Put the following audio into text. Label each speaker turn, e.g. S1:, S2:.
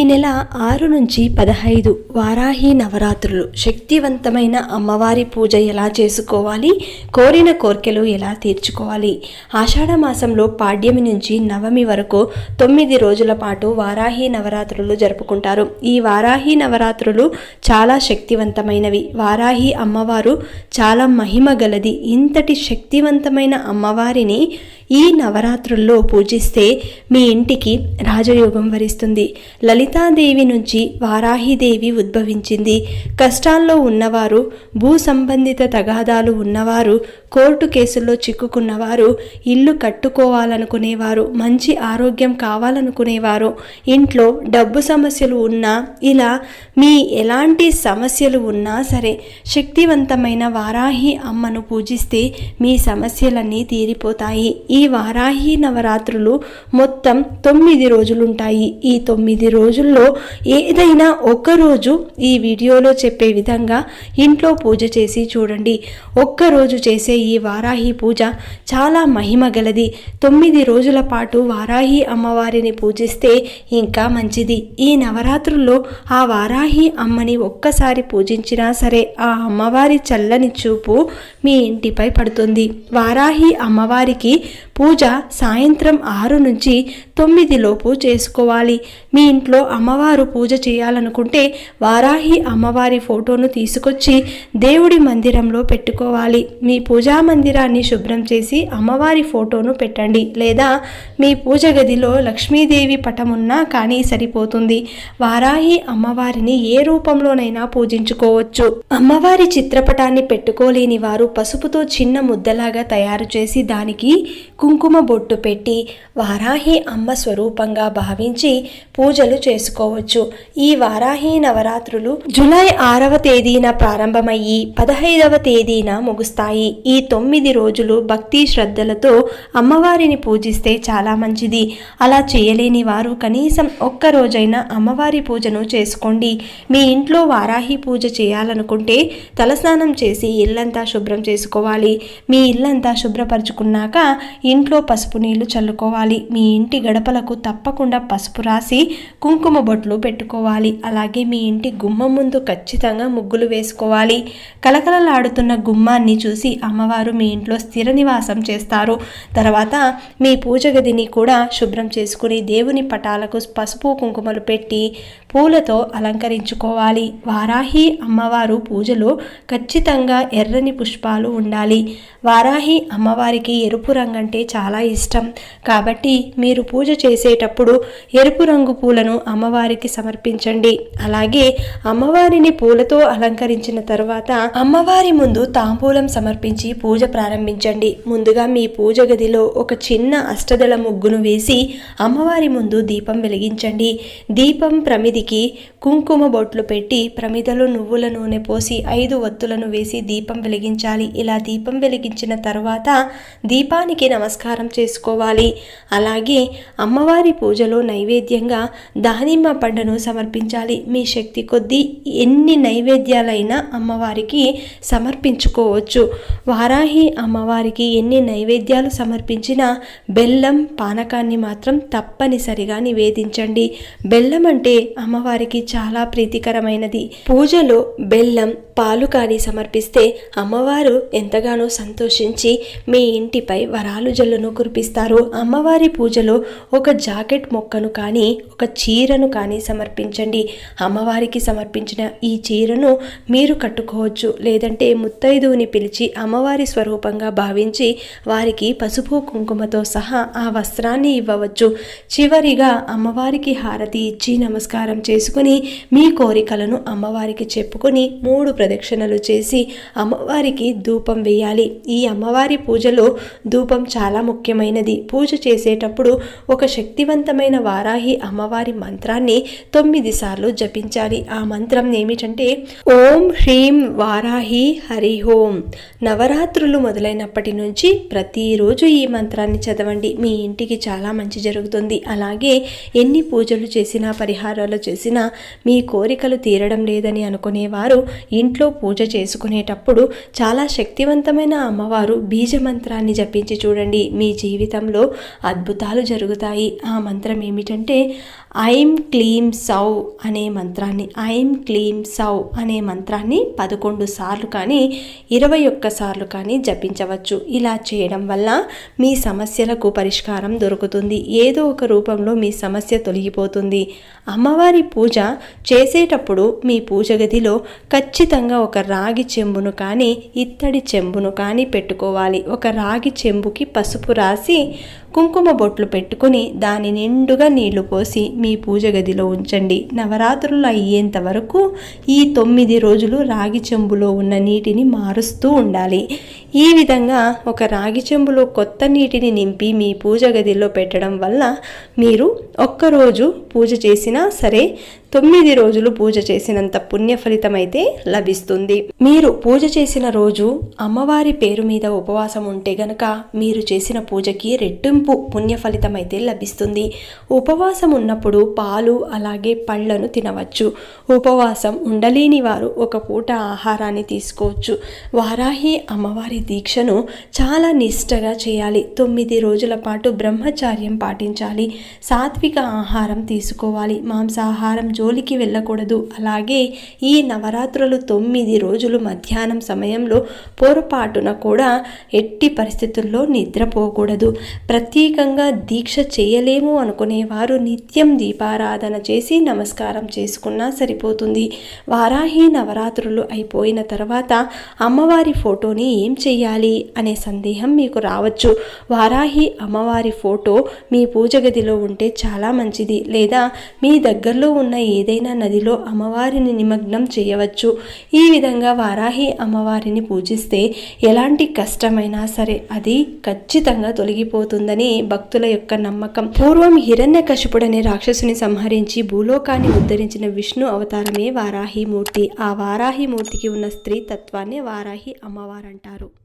S1: ఈ నెల ఆరు నుంచి పదహైదు వారాహి నవరాత్రులు శక్తివంతమైన అమ్మవారి పూజ ఎలా చేసుకోవాలి? కోరిన కోర్కెలు ఎలా తీర్చుకోవాలి? ఆషాఢ మాసంలో పాడ్యమి నుంచి నవమి వరకు తొమ్మిది రోజుల పాటు వారాహి నవరాత్రులు జరుపుకుంటారు. ఈ వారాహి నవరాత్రులు చాలా శక్తివంతమైనవి. వారాహి అమ్మవారు చాలా మహిమ గలది. ఇంతటి శక్తివంతమైన అమ్మవారిని ఈ నవరాత్రుల్లో పూజిస్తే మీ ఇంటికి రాజయోగం వరిస్తుంది. లలితాదేవి నుంచి వారాహిదేవి ఉద్భవించింది. కష్టాల్లో ఉన్నవారు భూ సంబంధిత తగాదాలు ఉన్నవారు కోర్టు కేసుల్లో చిక్కుకున్నవారు ఇల్లు కట్టుకోవాలనుకునేవారు మంచి ఆరోగ్యం కావాలనుకునేవారు ఇంట్లో డబ్బు సమస్యలు ఉన్నా ఇలా మీ ఎలాంటి సమస్యలు ఉన్నా సరే శక్తివంతమైన వారాహి అమ్మను పూజిస్తే మీ సమస్యలన్నీ తీరిపోతాయి. ఈ వారాహి నవరాత్రులు మొత్తం తొమ్మిది రోజులుంటాయి. ఈ తొమ్మిది రోజులు రోజుల్లో ఏదైనా ఒక రోజు ఈ వీడియోలో చెప్పే విధంగా ఇంట్లో పూజ చేసి చూడండి. ఒక్క రోజు చేసే ఈ వారాహి పూజ చాలా మహిమ గలది. తొమ్మిది రోజుల పాటు వారాహి అమ్మవారిని పూజిస్తే ఇంకా మంచిది. ఈ నవరాత్రుల్లో ఆ వారాహి అమ్మని ఒక్కసారి పూజించినా సరే ఆ అమ్మవారి చల్లని చూపు మీ ఇంటిపై పడుతుంది. వారాహి అమ్మవారికి పూజ సాయంత్రం ఆరు నుంచి తొమ్మిదిలోపు చేసుకోవాలి. మీ ఇంట్లో అమ్మవారు పూజ చేయాలనుకుంటే వారాహి అమ్మవారి ఫోటోను తీసుకొచ్చి దేవుడి మందిరంలో పెట్టుకోవాలి. మీ పూజా మందిరాన్ని శుభ్రం చేసి అమ్మవారి ఫోటోను పెట్టండి. లేదా మీ పూజ గదిలో లక్ష్మీదేవి పటం ఉన్నా కానీ సరిపోతుంది. వారాహి అమ్మవారిని ఏ రూపంలోనైనా పూజించుకోవచ్చు. అమ్మవారి చిత్రపటాన్ని పెట్టుకోలేని వారు పసుపుతో చిన్న ముద్దలాగా తయారు చేసి దానికి కుంకుమ బొట్టు పెట్టి వారాహి అమ్మ స్వరూపంగా భావించి పూజలు చేసుకోవచ్చు. ఈ వారాహి నవరాత్రులు జూలై ఆరవ తేదీన ప్రారంభమయ్యి పదహైదవ తేదీన ముగుస్తాయి. ఈ తొమ్మిది రోజులు భక్తి శ్రద్ధలతో అమ్మవారిని పూజిస్తే చాలా మంచిది. అలా చేయలేని వారు కనీసం ఒక్క రోజైనా అమ్మవారి పూజను చేసుకోండి. మీ ఇంట్లో వారాహి పూజ చేయాలనుకుంటే తలస్నానం చేసి ఇల్లంతా శుభ్రం చేసుకోవాలి. మీ ఇల్లంతా శుభ్రపరచుకున్నాక ఇంట్లో పసుపు నీళ్ళు చల్లుకోవాలి. మీ ఇంటి గడపలకు తప్పకుండా పసుపు రాసి కుంకుమ బొట్లు పెట్టుకోవాలి. అలాగే మీ ఇంటి గుమ్మం ముందు ఖచ్చితంగా ముగ్గులు వేసుకోవాలి. కలకలలాడుతున్న గుమ్మాన్ని చూసి అమ్మవారు మీ ఇంట్లో స్థిర నివాసం చేస్తారు. తర్వాత మీ పూజ గదిని కూడా శుభ్రం చేసుకుని దేవుని పటాలకు పసుపు కుంకుమలు పెట్టి పూలతో అలంకరించుకోవాలి. వారాహి అమ్మవారు పూజలో ఖచ్చితంగా ఎర్రని పుష్పాలు ఉండాలి. వారాహి అమ్మవారికి ఎరుపు రంగు అంటే చాలా ఇష్టం. కాబట్టి మీరు పూజ చేసేటప్పుడు ఎరుపు రంగు పూలను అమ్మవారికి సమర్పించండి. అలాగే అమ్మవారిని పూలతో అలంకరించిన తర్వాత అమ్మవారి ముందు తాంబూలం సమర్పించి పూజ ప్రారంభించండి. ముందుగా మీ పూజ గదిలో ఒక చిన్న అష్టదళ ముగ్గును వేసి అమ్మవారి ముందు దీపం వెలిగించండి. దీపం ప్రమిదికి కుంకుమ బొట్లు పెట్టి ప్రమిదలో నువ్వుల నూనె పోసి ఐదు ఒత్తులను వేసి దీపం వెలిగించాలి. ఇలా దీపం వెలిగించిన తర్వాత దీపానికి నమస్కారం చేసుకోవాలి. అలాగే అమ్మవారి పూజలో నైవేద్యంగా దానిమ్మ పండును సమర్పించాలి. మీ శక్తి కొద్దీ ఎన్ని నైవేద్యాలైనా అమ్మవారికి సమర్పించుకోవచ్చు. వారాహి అమ్మవారికి ఎన్ని నైవేద్యాలు సమర్పించినా బెల్లం పానకాన్ని మాత్రం తప్పనిసరిగా నివేదించండి. బెల్లం అంటే అమ్మవారికి చాలా ప్రీతికరమైనది. పూజలో బెల్లం పాలు కానీ సమర్పిస్తే అమ్మవారు ఎంతగానో సంతోషించి మీ ఇంటిపై వరాలు జల్లును కురిపిస్తారు. అమ్మవారి పూజలో ఒక జాకెట్ మొక్కను కానీ ఒక చీరను కానీ సమర్పించండి. అమ్మవారికి సమర్పించిన ఈ చీరను మీరు కట్టుకోవచ్చు. లేదంటే ముత్తైదువుని పిలిచి అమ్మవారి స్వరూపంగా భావించి వారికి పసుపు కుంకుమతో సహా ఆ వస్త్రాన్ని ఇవ్వవచ్చు. చివరిగా అమ్మవారికి హారతి ఇచ్చి నమస్కారం చేసుకుని మీ కోరికలను అమ్మవారికి చెప్పుకొని మూడు ప్రదక్షిణలు చేసి అమ్మవారికి ధూపం వేయాలి. ఈ అమ్మవారి పూజలో ధూపం చాలా ముఖ్యమైనది. పూజ చేసేటప్పుడు ఒక శక్తివంతమైన వారాహి అమ్మవారి మంత్రాన్ని తొమ్మిది సార్లు జపించాలి. ఆ మంత్రం ఏమిటంటే ఓం హ్రీం వారాహి హరి ఓం. నవరాత్రులు మొదలైనప్పటి నుంచి ప్రతిరోజు ఈ మంత్రాన్ని చదవండి. మీ ఇంటికి చాలా మంచి జరుగుతుంది. అలాగే ఎన్ని పూజలు చేసినా పరిహారాలు చేసినా మీ కోరికలు తీరడం లేదని అనుకునేవారు ఇంట్లో పూజ చేసుకునేటప్పుడు చాలా శక్తివంతమైన అమ్మవారు బీజ మంత్రాన్ని జపించి చూడండి. మీ జీవితంలో అద్భుతాలు జరుగుతాయి. ఆ మంత్రం ఏమిటంటే ఐం క్లీం సౌ అనే మంత్రాన్ని ఐం క్లీం సౌ అనే మంత్రాన్ని పదకొండు సార్లు కానీ ఇరవై ఒక్క సార్లు కానీ జపించవచ్చు. ఇలా చేయడం వల్ల మీ సమస్యలకు పరిష్కారం దొరుకుతుంది. ఏదో ఒక రూపంలో మీ సమస్య తొలగిపోతుంది. అమ్మవారి పూజ చేసేటప్పుడు మీ పూజ గదిలో ఖచ్చితంగా ఒక రాగి చెంబును కానీ ఇత్తడి చెంబును కానీ పెట్టుకోవాలి. ఒక రాగి చెంబుకి పసుపు రాసి కుంకుమ బొట్లు పెట్టుకుని దాని నిండుగా నీళ్ళు పోసి మీ పూజ గదిలో ఉంచండి. నవరాత్రులు అయ్యేంత వరకు ఈ తొమ్మిది రోజులు రాగి చెంబులో ఉన్న నీటిని మారుస్తూ ఉండాలి. ఈ విధంగా ఒక రాగి చెంబులో కొత్త నీటిని నింపి మీ పూజ గదిలో పెట్టడం వల్ల మీరు ఒక్కరోజు పూజ చేసినా సరే తొమ్మిది రోజులు పూజ చేసినంత పుణ్య ఫలితమైతే అయితే లభిస్తుంది. మీరు పూజ చేసిన రోజు అమ్మవారి పేరు మీద ఉపవాసం ఉంటే గనక మీరు చేసిన పూజకి రెట్టింపు పుణ్య ఫలితమైతే అయితే లభిస్తుంది. ఉపవాసం ఉన్నప్పుడు పాలు అలాగే పళ్ళను తినవచ్చు. ఉపవాసం ఉండలేని వారు ఒక పూట ఆహారాన్ని తీసుకోవచ్చు. వారాహి అమ్మవారి దీక్షను చాలా నిష్టగా చేయాలి. తొమ్మిది రోజుల పాటు బ్రహ్మచార్యం పాటించాలి. సాత్విక ఆహారం తీసుకోవాలి. మాంసాహారం జోలికి వెళ్ళకూడదు. అలాగే ఈ నవరాత్రులు తొమ్మిది రోజులు మధ్యాహ్నం సమయంలో పొరపాటున కూడా ఎట్టి పరిస్థితుల్లో నిద్రపోకూడదు. ప్రత్యేకంగా దీక్ష చేయలేము అనుకునేవారు నిత్యం దీపారాధన చేసి నమస్కారం చేసుకున్నా సరిపోతుంది. వారాహి నవరాత్రులు అయిపోయిన తర్వాత అమ్మవారి ఫోటోని ఏం చేయాలి అనే సందేహం మీకు రావచ్చు. వారాహి అమ్మవారి ఫోటో మీ పూజ గదిలో ఉంటే చాలా మంచిది. లేదా మీ దగ్గరలో ఉన్న ఏదైనా నదిలో అమ్మవారిని నిమగ్నం చేయవచ్చు. ఈ విధంగా వారాహి అమ్మవారిని పూజిస్తే ఎలాంటి కష్టమైనా సరే అది ఖచ్చితంగా తొలగిపోతుందని భక్తుల యొక్క నమ్మకం. పూర్వం హిరణ్య కశిపుడనే రాక్షసుని సంహరించి భూలోకాన్ని ఉద్ధరించిన విష్ణు అవతారమే వారాహి మూర్తి. ఆ వారాహి మూర్తికి ఉన్న స్త్రీ తత్వాన్ని వారాహి అమ్మవారంటారు.